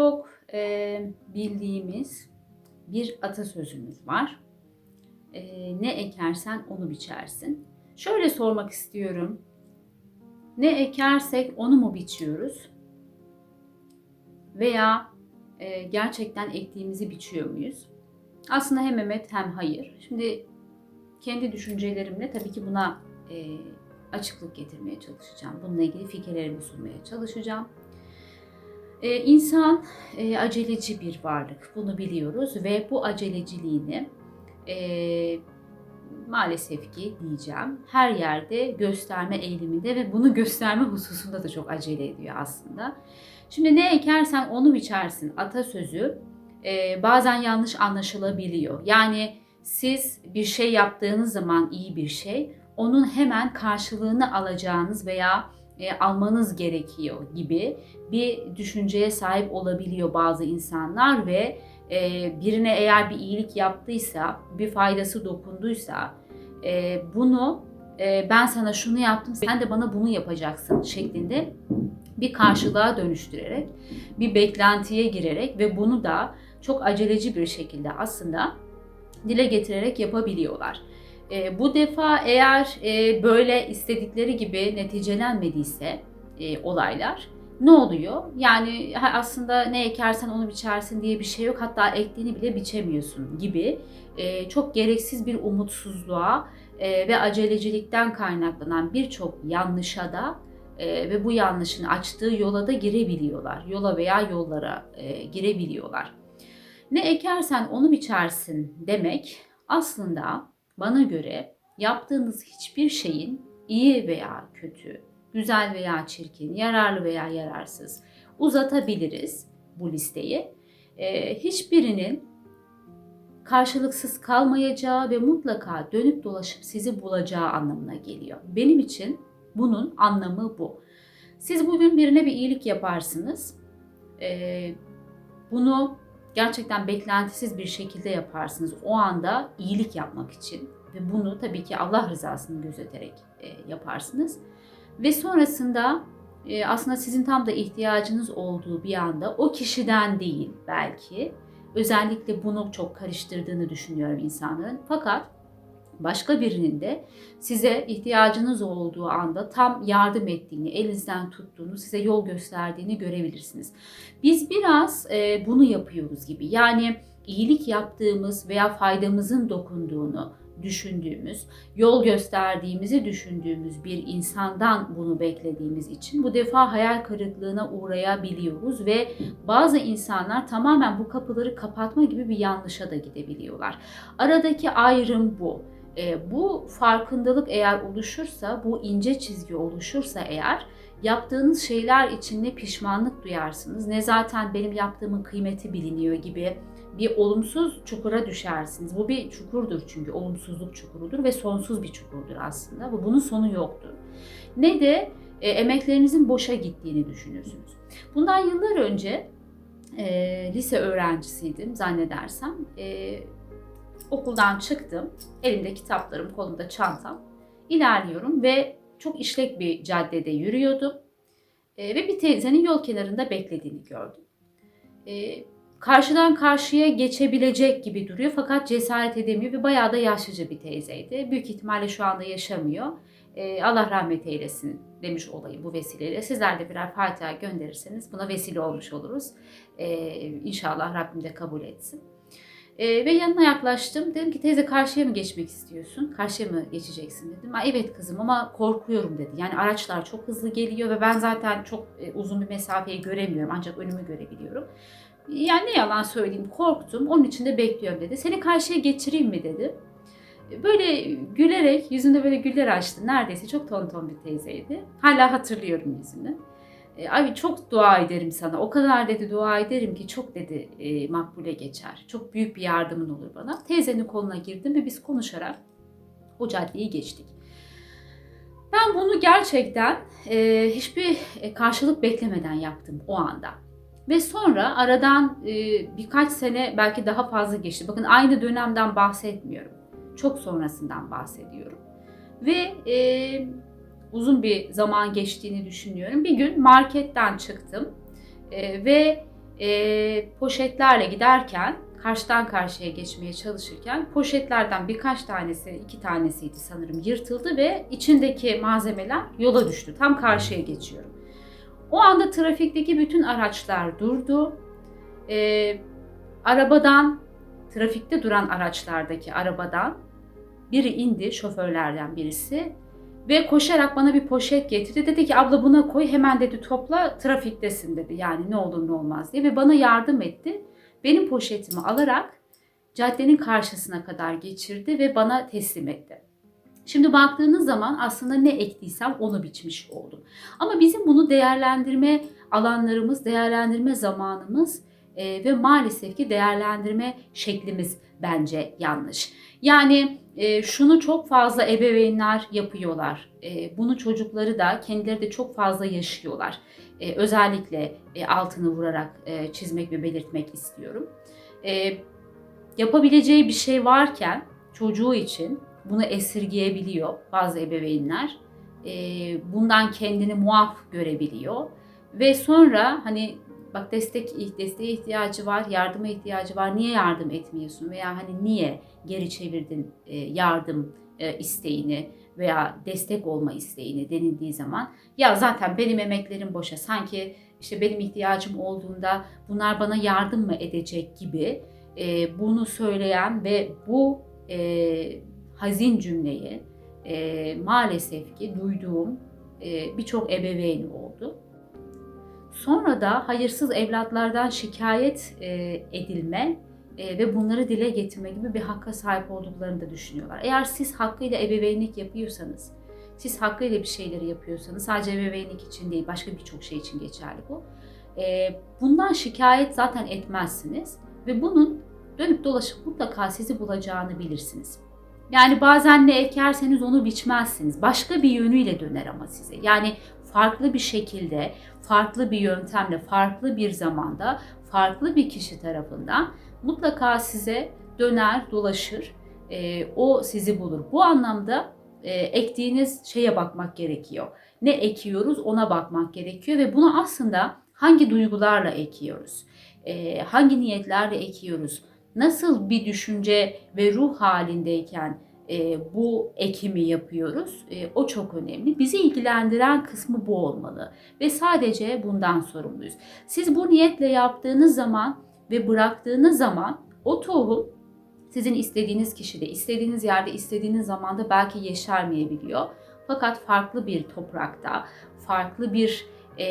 çok e, bildiğimiz bir atasözümüz var. E, ne ekersen onu biçersin. Şöyle sormak istiyorum. Ne ekersek onu mu biçiyoruz? Veya e, gerçekten ektiğimizi biçiyor muyuz? Aslında hem evet hem hayır. Şimdi kendi düşüncelerimle tabii ki buna e, açıklık getirmeye çalışacağım. Bununla ilgili fikirlerimi sunmaya çalışacağım. Ee, insan e, aceleci bir varlık, bunu biliyoruz ve bu aceleciliğini e, maalesef ki diyeceğim her yerde gösterme eğiliminde ve bunu gösterme hususunda da çok acele ediyor aslında. Şimdi ne ekersen onu biçersin atasözü e, bazen yanlış anlaşılabiliyor. Yani siz bir şey yaptığınız zaman iyi bir şey, onun hemen karşılığını alacağınız veya e, almanız gerekiyor gibi bir düşünceye sahip olabiliyor bazı insanlar ve e, birine eğer bir iyilik yaptıysa, bir faydası dokunduysa e, bunu e, ben sana şunu yaptım, sen de bana bunu yapacaksın şeklinde bir karşılığa dönüştürerek, bir beklentiye girerek ve bunu da çok aceleci bir şekilde aslında dile getirerek yapabiliyorlar. E, bu defa eğer e, böyle istedikleri gibi neticelenmediyse e, olaylar ne oluyor? Yani aslında ne ekersen onu biçersin diye bir şey yok. Hatta ektiğini bile biçemiyorsun gibi e, çok gereksiz bir umutsuzluğa e, ve acelecilikten kaynaklanan birçok yanlışa da e, ve bu yanlışın açtığı yola da girebiliyorlar. Yola veya yollara e, girebiliyorlar. Ne ekersen onu biçersin demek aslında bana göre yaptığınız hiçbir şeyin iyi veya kötü, güzel veya çirkin, yararlı veya yararsız uzatabiliriz bu listeyi. Ee, hiçbirinin karşılıksız kalmayacağı ve mutlaka dönüp dolaşıp sizi bulacağı anlamına geliyor. Benim için bunun anlamı bu. Siz bugün birine bir iyilik yaparsınız. Ee, bunu gerçekten beklentisiz bir şekilde yaparsınız. O anda iyilik yapmak için ve bunu tabii ki Allah rızasını gözeterek e, yaparsınız. Ve sonrasında e, aslında sizin tam da ihtiyacınız olduğu bir anda o kişiden değil belki özellikle bunu çok karıştırdığını düşünüyorum insanların. Fakat başka birinin de size ihtiyacınız olduğu anda tam yardım ettiğini, elinizden tuttuğunu, size yol gösterdiğini görebilirsiniz. Biz biraz e, bunu yapıyoruz gibi. Yani iyilik yaptığımız veya faydamızın dokunduğunu düşündüğümüz, yol gösterdiğimizi düşündüğümüz bir insandan bunu beklediğimiz için bu defa hayal kırıklığına uğrayabiliyoruz ve bazı insanlar tamamen bu kapıları kapatma gibi bir yanlışa da gidebiliyorlar. Aradaki ayrım bu. E, bu farkındalık eğer oluşursa, bu ince çizgi oluşursa eğer yaptığınız şeyler için ne pişmanlık duyarsınız ne zaten benim yaptığımın kıymeti biliniyor gibi bir olumsuz çukura düşersiniz. Bu bir çukurdur çünkü olumsuzluk çukurudur ve sonsuz bir çukurdur aslında. Bu bunun sonu yoktur. Ne de e, emeklerinizin boşa gittiğini düşünürsünüz. Bundan yıllar önce e, lise öğrencisiydim zannedersem. E, okuldan çıktım. Elimde kitaplarım, kolumda çantam. İlerliyorum ve çok işlek bir caddede yürüyordum. E, ve bir teyzenin yol kenarında beklediğini gördüm. E, karşıdan karşıya geçebilecek gibi duruyor fakat cesaret edemiyor ve bayağı da yaşlıca bir teyzeydi. Büyük ihtimalle şu anda yaşamıyor. E, Allah rahmet eylesin demiş olayım bu vesileyle. Sizler de birer Fatiha gönderirseniz buna vesile olmuş oluruz. E, inşallah Rabbim de kabul etsin. E, ve yanına yaklaştım. Dedim ki teyze karşıya mı geçmek istiyorsun? Karşıya mı geçeceksin dedim. evet kızım ama korkuyorum dedi. Yani araçlar çok hızlı geliyor ve ben zaten çok e, uzun bir mesafeyi göremiyorum. Ancak önümü görebiliyorum. Yani ne yalan söyleyeyim korktum. Onun için de bekliyorum dedi. Seni karşıya geçireyim mi dedi. Böyle gülerek yüzünde böyle güller açtı. Neredeyse çok tonton bir teyzeydi. Hala hatırlıyorum yüzünü. E, abi çok dua ederim sana. O kadar dedi dua ederim ki çok dedi e, makbule geçer. Çok büyük bir yardımın olur bana. Teyzenin koluna girdim ve biz konuşarak o caddeyi geçtik. Ben bunu gerçekten e, hiçbir e, karşılık beklemeden yaptım o anda. Ve sonra aradan e, birkaç sene belki daha fazla geçti. Bakın aynı dönemden bahsetmiyorum. Çok sonrasından bahsediyorum. Ve e, uzun bir zaman geçtiğini düşünüyorum. Bir gün marketten çıktım e, ve e, poşetlerle giderken karşıdan karşıya geçmeye çalışırken poşetlerden birkaç tanesi, iki tanesiydi sanırım yırtıldı ve içindeki malzemeler yola düştü. Tam karşıya geçiyorum. O anda trafikteki bütün araçlar durdu. Ee, arabadan, trafikte duran araçlardaki arabadan biri indi, şoförlerden birisi ve koşarak bana bir poşet getirdi. Dedi ki abla buna koy hemen dedi topla trafiktesin dedi. Yani ne olur ne olmaz diye ve bana yardım etti. Benim poşetimi alarak caddenin karşısına kadar geçirdi ve bana teslim etti. Şimdi baktığınız zaman aslında ne ektiysem onu biçmiş oldum. Ama bizim bunu değerlendirme alanlarımız, değerlendirme zamanımız e, ve maalesef ki değerlendirme şeklimiz bence yanlış. Yani e, şunu çok fazla ebeveynler yapıyorlar. E, bunu çocukları da kendileri de çok fazla yaşıyorlar. E, özellikle e, altını vurarak e, çizmek ve belirtmek istiyorum. E, yapabileceği bir şey varken çocuğu için bunu esirgeyebiliyor bazı ebeveynler. E, bundan kendini muaf görebiliyor ve sonra hani bak destek desteğe ihtiyacı var, yardıma ihtiyacı var. Niye yardım etmiyorsun veya hani niye geri çevirdin e, yardım e, isteğini veya destek olma isteğini denildiği zaman ya zaten benim emeklerim boşa sanki işte benim ihtiyacım olduğunda bunlar bana yardım mı edecek gibi e, bunu söyleyen ve bu hazin cümleyi maalesef ki duyduğum birçok ebeveyn oldu. Sonra da hayırsız evlatlardan şikayet e, edilme e, ve bunları dile getirme gibi bir hakka sahip olduklarını da düşünüyorlar. Eğer siz hakkıyla ebeveynlik yapıyorsanız, siz hakkıyla bir şeyleri yapıyorsanız, sadece ebeveynlik için değil, başka birçok şey için geçerli bu. E, bundan şikayet zaten etmezsiniz ve bunun dönüp dolaşıp mutlaka sizi bulacağını bilirsiniz. Yani bazen ne ekerseniz onu biçmezsiniz. Başka bir yönüyle döner ama size. Yani farklı bir şekilde, farklı bir yöntemle, farklı bir zamanda, farklı bir kişi tarafından mutlaka size döner, dolaşır. E, o sizi bulur. Bu anlamda e, ektiğiniz şeye bakmak gerekiyor. Ne ekiyoruz ona bakmak gerekiyor ve bunu aslında hangi duygularla ekiyoruz? E, hangi niyetlerle ekiyoruz? Nasıl bir düşünce ve ruh halindeyken e, bu ekimi yapıyoruz. E, o çok önemli. Bizi ilgilendiren kısmı bu olmalı ve sadece bundan sorumluyuz. Siz bu niyetle yaptığınız zaman ve bıraktığınız zaman o tohum sizin istediğiniz kişide, istediğiniz yerde, istediğiniz zamanda belki yeşermeyebiliyor. Fakat farklı bir toprakta, farklı bir e,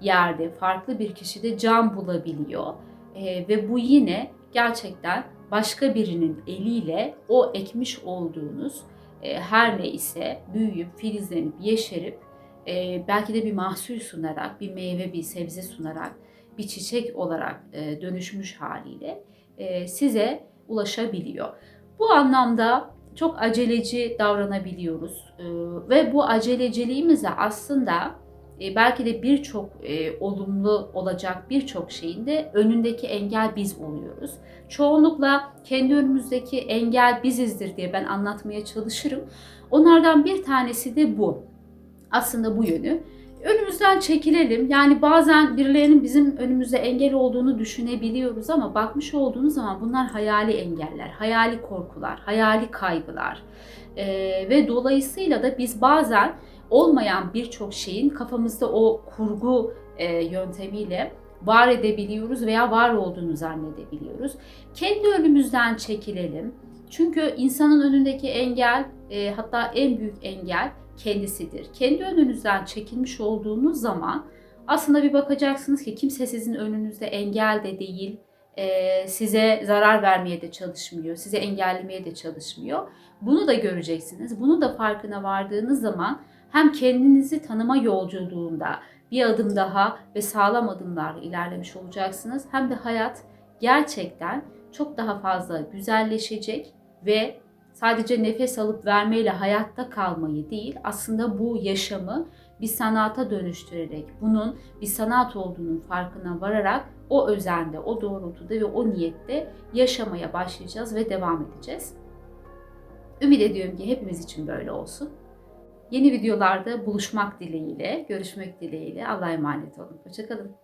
yerde, farklı bir kişide can bulabiliyor. E, ve bu yine gerçekten başka birinin eliyle o ekmiş olduğunuz e, her ne ise büyüyüp, filizlenip, yeşerip e, belki de bir mahsul sunarak, bir meyve, bir sebze sunarak, bir çiçek olarak e, dönüşmüş haliyle e, size ulaşabiliyor. Bu anlamda çok aceleci davranabiliyoruz e, ve bu aceleciliğimizle aslında e, belki de birçok e, olumlu olacak birçok şeyin de önündeki engel biz oluyoruz. Çoğunlukla kendi önümüzdeki engel bizizdir diye ben anlatmaya çalışırım. Onlardan bir tanesi de bu. Aslında bu yönü. Önümüzden çekilelim. Yani bazen birilerinin bizim önümüzde engel olduğunu düşünebiliyoruz ama bakmış olduğunuz zaman bunlar hayali engeller, hayali korkular, hayali kaygılar. Ee, ve dolayısıyla da biz bazen olmayan birçok şeyin kafamızda o kurgu e, yöntemiyle var edebiliyoruz veya var olduğunu zannedebiliyoruz. Kendi önümüzden çekilelim. Çünkü insanın önündeki engel e, hatta en büyük engel kendisidir. Kendi önünüzden çekilmiş olduğunuz zaman aslında bir bakacaksınız ki kimse sizin önünüzde engel de değil, e, size zarar vermeye de çalışmıyor, size engellemeye de çalışmıyor. Bunu da göreceksiniz. Bunu da farkına vardığınız zaman hem kendinizi tanıma yolculuğunda bir adım daha ve sağlam adımlarla ilerlemiş olacaksınız. Hem de hayat gerçekten çok daha fazla güzelleşecek ve sadece nefes alıp vermeyle hayatta kalmayı değil, aslında bu yaşamı bir sanata dönüştürerek, bunun bir sanat olduğunun farkına vararak o özende, o doğrultuda ve o niyette yaşamaya başlayacağız ve devam edeceğiz. Ümit ediyorum ki hepimiz için böyle olsun. Yeni videolarda buluşmak dileğiyle, görüşmek dileğiyle. Allah'a emanet olun. Hoşçakalın.